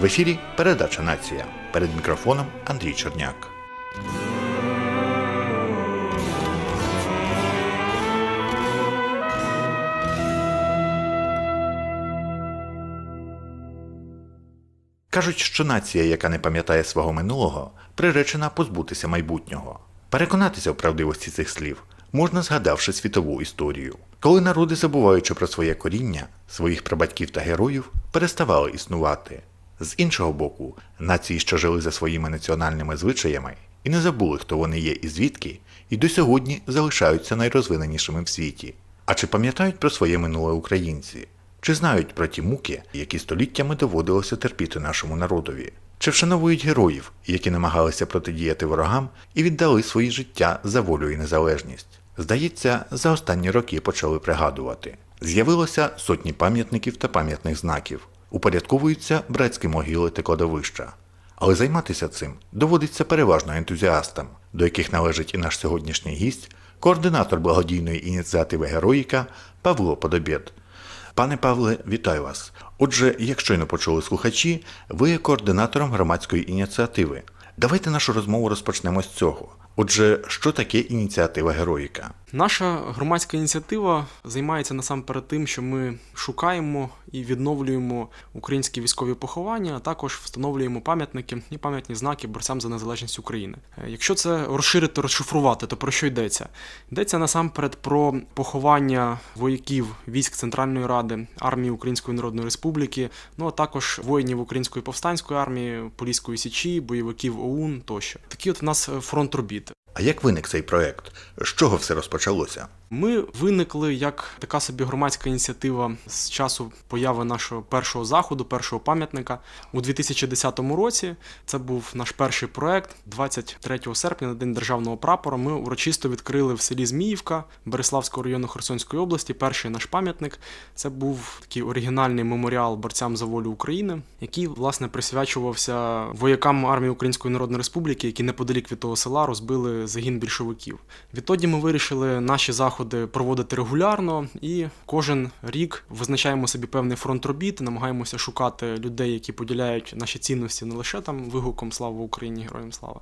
В ефірі передача Нація. Перед мікрофоном Андрій Черняк. Кажуть, що нація, яка не пам'ятає свого минулого, приречена позбутися майбутнього. Переконатися в правдивості цих слів можна згадавши світову історію, коли народи, забуваючи про своє коріння, своїх прабатьків та героїв, переставали існувати. З іншого боку, нації, що жили за своїми національними звичаями і не забули, хто вони є і звідки, і до сьогодні залишаються найрозвиненішими в світі. А чи пам'ятають про своє минуле українці? Чи знають про ті муки, які століттями доводилося терпіти нашому народові? Чи вшановують героїв, які намагалися протидіяти ворогам і віддали свої життя за волю і незалежність? Здається, за останні роки почали пригадувати. З'явилося сотні пам'ятників та пам'ятних знаків, упорядковуються братські могили та кладовища. Але займатися цим доводиться переважно ентузіастам, до яких належить і наш сьогоднішній гість, координатор благодійної ініціативи Героїка Павло Подобєд. Пане Павле, вітаю вас. Отже, як щойно почули слухачі, ви є координатором громадської ініціативи. Давайте нашу розмову розпочнемо з цього. Отже, що таке ініціатива Героїка? Наша громадська ініціатива займається насамперед тим, що ми шукаємо і відновлюємо українські військові поховання, а також встановлюємо пам'ятники і пам'ятні знаки борцям за незалежність України. Е, Якщо це розширити, розшифрувати, то про що йдеться? Йдеться насамперед про поховання вояків військ Центральної Ради, армії Української Народної Республіки, ну а також воїнів Української повстанської армії, Поліської січі, бойовиків ОУН тощо. Такий от у нас фронт робіт. А як виник цей проект? З чого все розпочалося? Ми виникли як така собі громадська ініціатива з часу появи нашого першого заходу, першого пам'ятника у 2010 році. Це був наш перший проект. 23 серпня, на день державного прапора, ми урочисто відкрили в селі Зміївка Береславського району Херсонської області. Перший наш пам'ятник. Це був такий оригінальний меморіал борцям за волю України, який власне присвячувався воякам армії Української Народної Республіки, які неподалік від того села розбили загін більшовиків. Відтоді ми вирішили наші заходи проводити регулярно, і кожен рік визначаємо собі певний фронт робіт, намагаємося шукати людей, які поділяють наші цінності не лише там вигуком Слава Україні, героям слава,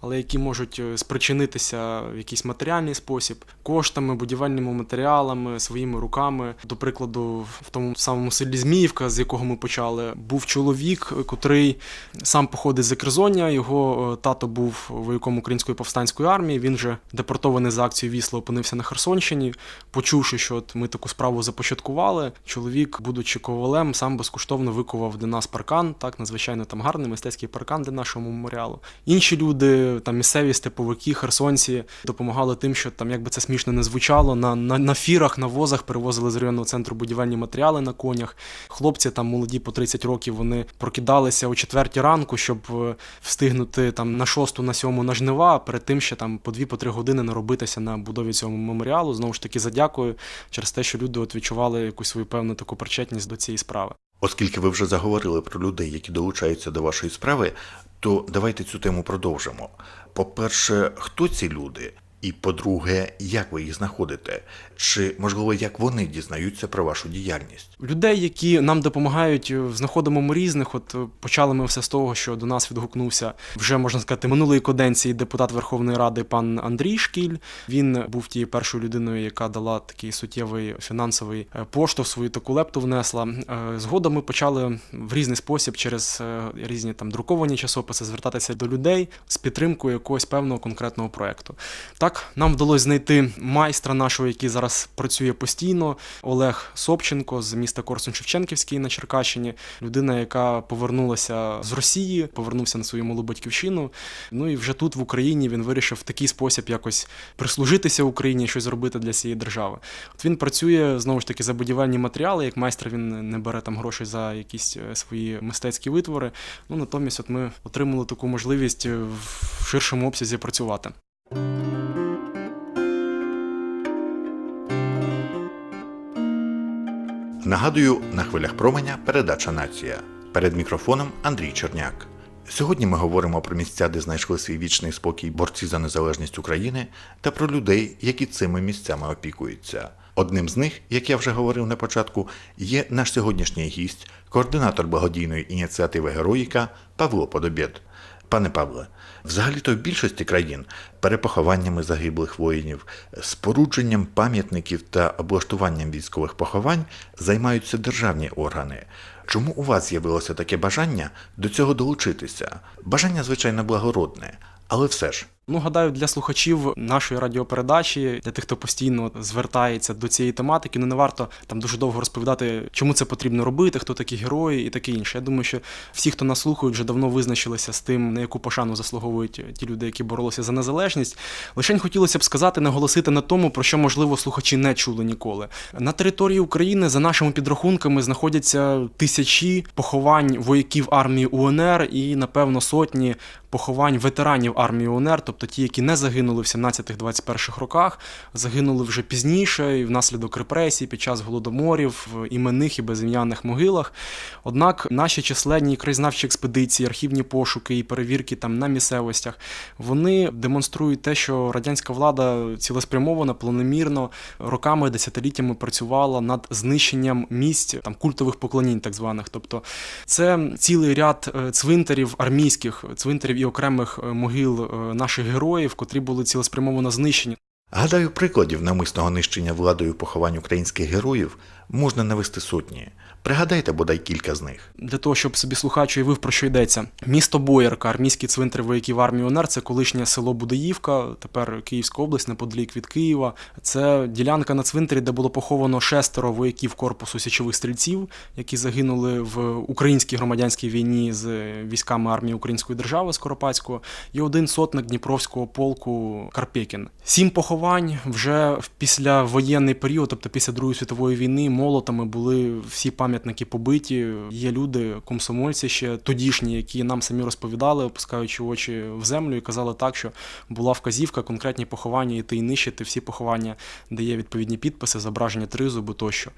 але які можуть е, спричинитися в якийсь матеріальний спосіб, коштами, будівельними матеріалами, своїми руками. До прикладу, в тому самому селі Зміївка, з якого ми почали, був чоловік, котрий сам походить з Закерзоння. Його е, тато був вояком української повстанської армії. Він же депортований за акцією Вісла, опинився на Херсонщині. Почувши, що от ми таку справу започаткували, чоловік, будучи ковалем, сам безкоштовно викував для нас паркан. Так, надзвичайно там гарний мистецький паркан для нашого меморіалу. Інші люди, там місцеві степовики, херсонці, допомагали тим, що там, як би це смішно не звучало, на, на, на фірах, на возах перевозили з районного центру будівельні матеріали на конях. Хлопці там молоді по 30 років, вони прокидалися о четвертій ранку, щоб е, встигнути там на шосту, на сьому на жнива, перед тим там по дві по три години наробитися на будові цього меморіалу. Знову ж таки, задякую через те, що люди от відчували якусь свою певну таку причетність до цієї справи. Оскільки ви вже заговорили про людей, які долучаються до вашої справи, то давайте цю тему продовжимо. По-перше, хто ці люди? І по-друге, як ви їх знаходите? Чи можливо як вони дізнаються про вашу діяльність? Людей, які нам допомагають, е, знаходимо ми різних. От е, почали ми все з того, що до нас відгукнувся вже можна сказати минулої каденції депутат Верховної Ради пан Андрій Шкіль. Він був тією першою людиною, яка дала такий суттєвий фінансовий е, поштовх, свою таку лепту внесла. Згодом ми почали в різний спосіб через різні там друковані часописи звертатися до людей з підтримкою якогось певного конкретного проекту. Так, нам вдалося знайти майстра нашого, який зараз працює постійно. Олег Собченко з міста Корсун-Шевченківський на Черкащині. Людина, яка повернулася з Росії, повернувся на свою малу батьківщину. Ну і вже тут в Україні він вирішив в такий спосіб якось прислужитися Україні, щось зробити для цієї держави. От він працює знову ж таки за будівельні матеріали. Як майстер він не бере там грошей за якісь е, свої мистецькі витвори. Ну натомість, от ми отримали таку можливість е, в ширшому обсязі працювати. Нагадую, на хвилях променя передача Нація. Перед мікрофоном Андрій Черняк. Сьогодні ми говоримо про місця, де знайшли свій вічний спокій борці за незалежність України, та про людей, які цими місцями опікуються. Одним з них, як я вже говорив на початку, є наш сьогоднішній гість, координатор благодійної ініціативи Героїка Павло Подобєд. Пане Павле, взагалі-то в більшості країн перепохованнями загиблих воїнів, спорудженням пам'ятників та облаштуванням військових поховань займаються державні органи. Чому у вас з'явилося таке бажання до цього долучитися? Бажання, звичайно, благородне, але все ж. Ну, гадаю, для слухачів нашої радіопередачі, для тих, хто постійно звертається до цієї тематики, ну не варто там дуже довго розповідати, чому це потрібно робити, хто такі герої і таке інше. Я думаю, що всі, хто нас слухають, вже давно визначилися з тим, на яку пошану заслуговують ті люди, які боролися за незалежність. Лишень хотілося б сказати, наголосити на тому, про що можливо слухачі не чули ніколи. На території України, за нашими підрахунками, знаходяться тисячі поховань вояків армії УНР і, напевно, сотні поховань ветеранів армії УНР, тобто ті, які не загинули в 17-21 роках, загинули вже пізніше і внаслідок репресій під час голодоморів в іменних і безім'яних могилах. Однак наші численні краєзнавчі експедиції, архівні пошуки і перевірки там на місцевостях вони демонструють те, що радянська влада цілеспрямовано, планомірно роками, десятиліттями працювала над знищенням місць там культових поклонінь, так званих. Тобто це цілий ряд е, цвинтарів армійських, цвинтарів і окремих е, могил е, героїв, котрі були цілеспрямовано знищені. Гадаю, прикладів намисного нищення владою поховань українських героїв можна навести сотні. Пригадайте бодай кілька з них. Для того, щоб собі слухач уявив, про що йдеться. Місто Боярка, армійський цвинтар вояків армії УНР, це колишнє село Будеївка, тепер Київська область, неподалік від Києва. Це ділянка на цвинтарі, де було поховано шестеро вояків корпусу січових стрільців, які загинули в українській громадянській війні з військами армії Української держави Скоропадського, і один сотник Дніпровського полку Карпекін. Сім поховань вже в післявоєнний період, тобто після Другої світової війни, молотами були всі пам'ятники побиті. Є люди, комсомольці ще тодішні, які нам самі розповідали, опускаючи очі в землю, і казали так, що була вказівка, конкретні поховання, іти і нищити всі поховання, де є відповідні підписи, зображення тризубу тощо.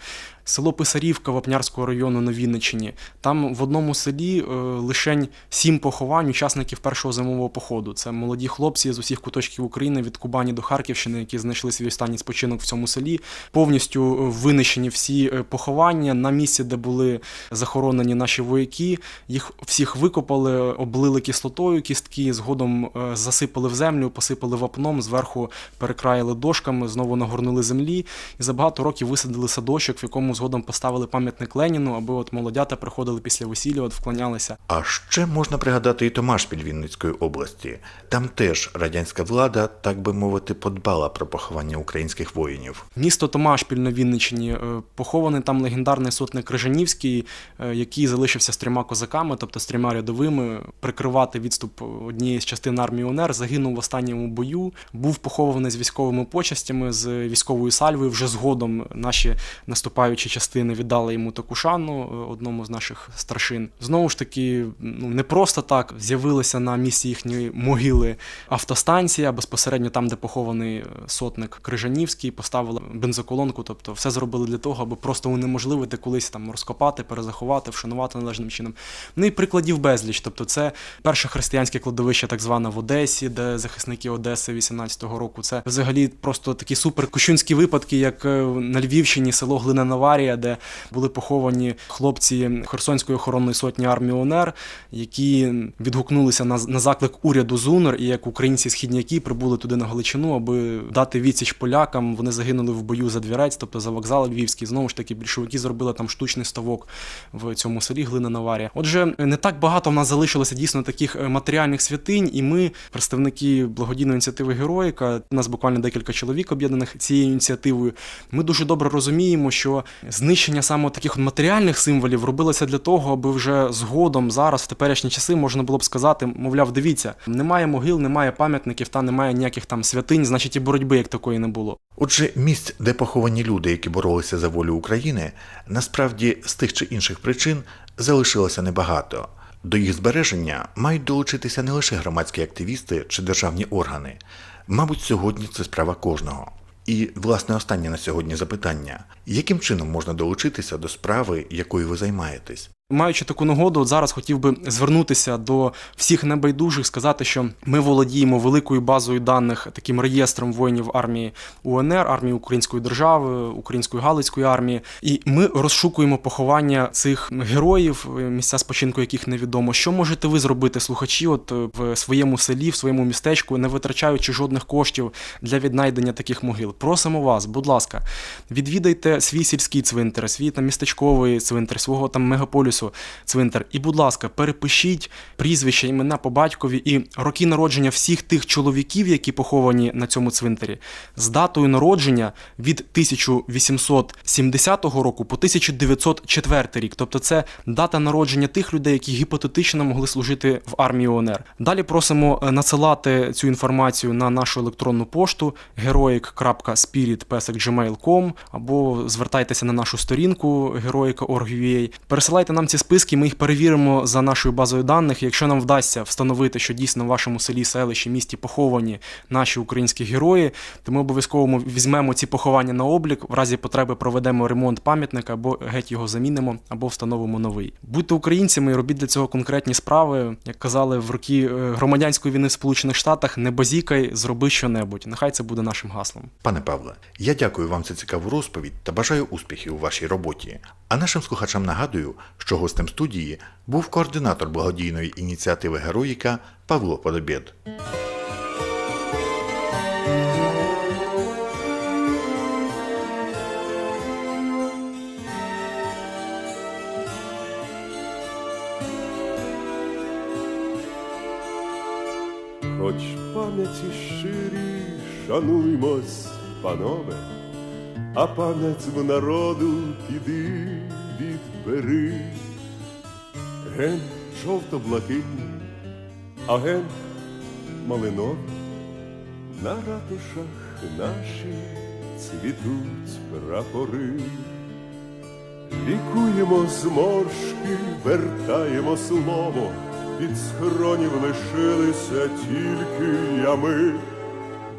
Село Писарівка Вапнярського району на Вінниччині. Там в одному селі е, лишень сім поховань учасників першого зимового походу. Це молоді хлопці з усіх куточків України від Кубані до Харківщини, які знайшли свій останній спочинок в цьому селі. Повністю е, винищені всі е, поховання на місці, де були захоронені наші вояки. Їх всіх викопали, облили кислотою кістки, згодом е, засипали в землю, посипали вапном, зверху перекраїли дошками, знову нагорнули землі і за багато років висадили садочок, в якому згодом поставили пам'ятник Леніну, аби от молодята приходили після весілля, от вклонялися. А ще можна пригадати і Томашпіль Вінницької області. Там теж радянська влада, так би мовити, подбала про поховання українських воїнів. Місто Томашпіль на Вінниччині е, похований там легендарний сотник Крижанівський, е, який залишився з трьома козаками, тобто з трьома рядовими, прикривати відступ однієї з частин армії УНР. Загинув в останньому бою, був похований з військовими почастями, з військовою сальвою. Вже згодом наші наступаючі частини віддали йому таку шану е, одному з наших старшин. Знову ж таки, ну не просто так з'явилися на місці їхньої могили автостанція, безпосередньо там, де похований сотник Крижанівський, поставили бензоколонку. Тобто, все зробили для того, аби просто унеможливити колись там розкопати, перезаховати, вшанувати належним чином. Ну і прикладів безліч. Тобто, це перше християнське кладовище, так зване в Одесі, де захисники Одеси 18-го року. Це взагалі просто такі супер кощунські випадки, як е, на Львівщині село Глина Наварія, де були поховані хлопці Херсонської охоронної сотні армії УНР, які відгукнулися на, на заклик уряду ЗУНР, і як українці східняки прибули туди на Галичину, аби дати відсіч полякам. Вони загинули в бою за двірець, тобто за вокзал Львівський. Знову ж таки, більшовики зробили там штучний ставок в цьому селі Глина Наварія. Отже, не так багато в нас залишилося дійсно таких е, матеріальних святинь, і ми, представники благодійної ініціативи Героїка, у нас буквально декілька чоловік об'єднаних цією ініціативою. Ми дуже добре розуміємо, що знищення саме таких матеріальних символів робилося для того, аби вже згодом зараз, в теперішні часи, можна було б сказати, мовляв, дивіться, немає могил, немає пам'ятників та немає ніяких там святинь, значить і боротьби як такої не було. Отже, місць, де поховані люди, які боролися за волю України, насправді з тих чи інших причин залишилося небагато. До їх збереження мають долучитися не лише громадські активісти чи державні органи. Мабуть, сьогодні це справа кожного. І, власне, останнє на сьогодні запитання: яким чином можна долучитися до справи, якою ви займаєтесь? Маючи таку нагоду, от зараз хотів би звернутися до всіх небайдужих, сказати, що ми володіємо великою базою даних, таким реєстром воїнів армії УНР, армії Української держави, Української Галицької армії, і ми розшукуємо поховання цих героїв, місця спочинку яких невідомо. Що можете ви зробити, слухачі, от е, в своєму селі, в своєму містечку, не витрачаючи жодних коштів для віднайдення таких могил? Просимо вас, будь ласка, відвідайте свій сільський цвинтар, свій там містечковий цвинтар, свого там мегаполісу цвинтар. І, будь ласка, перепишіть прізвища, імена по батькові і роки народження всіх тих чоловіків, які поховані на цьому цвинтарі, з датою народження від 1870 року по 1904 рік. Тобто це дата народження тих людей, які гіпотетично могли служити в армії ОНР. Далі просимо е, надсилати цю інформацію на нашу електронну пошту heroic.spirit.gmail.com або звертайтеся на нашу сторінку heroica.org.ua. Пересилайте нам ці списки, ми їх перевіримо за нашою базою даних. Якщо нам вдасться встановити, що дійсно в вашому селі, селищі, місті поховані наші українські герої, то ми обов'язково візьмемо ці поховання на облік. В разі потреби проведемо ремонт пам'ятника або геть його замінимо, або встановимо новий. Будьте українцями і робіть для цього конкретні справи. Як казали в роки е, громадянської війни в Сполучених Штатах, не базікай, зроби щонебудь. Нехай це буде нашим гаслом. Пане Павле, я дякую вам за цікаву розповідь та бажаю успіхів у вашій роботі. А нашим слухачам нагадую, що гостем студії був координатор благодійної ініціативи Героїка Павло Подобєд. Хоч пам'яті щирі шануймось, панове, а пам'ять в народу піди відбери. Ген жовто-блакитні, а ген малинові, на ратушах наші цвітуть прапори. Лікуємо зморшки, вертаємо слово, від схронів лишилися тільки ями,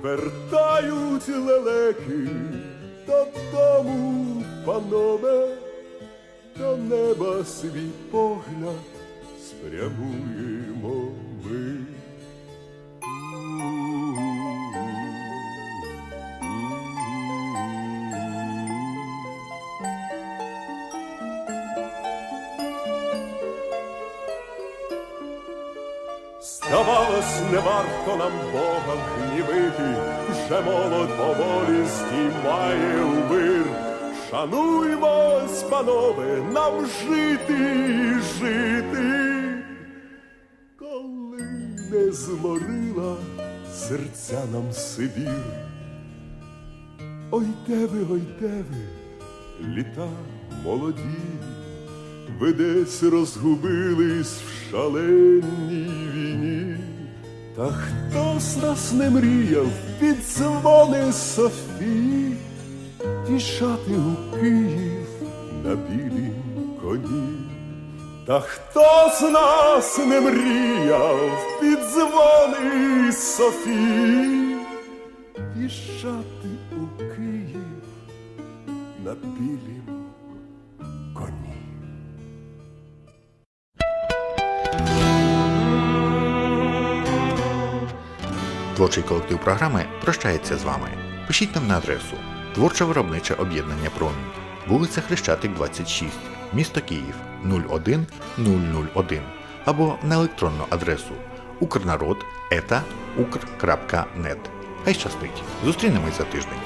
вертають лелеки. Додому, панове, до неба свій погляд спрямуємо ми. Здавалось, не варто нам Бога гнівити, вже молодь поволі здіймає у вир. Шануймось, панове, нам жити і жити, коли не зморила серця нам Сибір. Ой де ви, ой де ви, літа молоді, ви десь розгубились в шаленій війні, та хто з нас не мріяв під дзвони Софії тішати у Київ на білім коні. Та хто з нас не мріяв під дзвони Софії тішати у Київ на білім коні. Творчий колектив програми прощається з вами. Пишіть нам на адресу Творче виробниче об'єднання Промінь, вулиця Хрещатик, 26, місто Київ 01001 або на електронну адресу укрнарод.ета.укр.нет. Хай щастить! Зустрінемось за тиждень.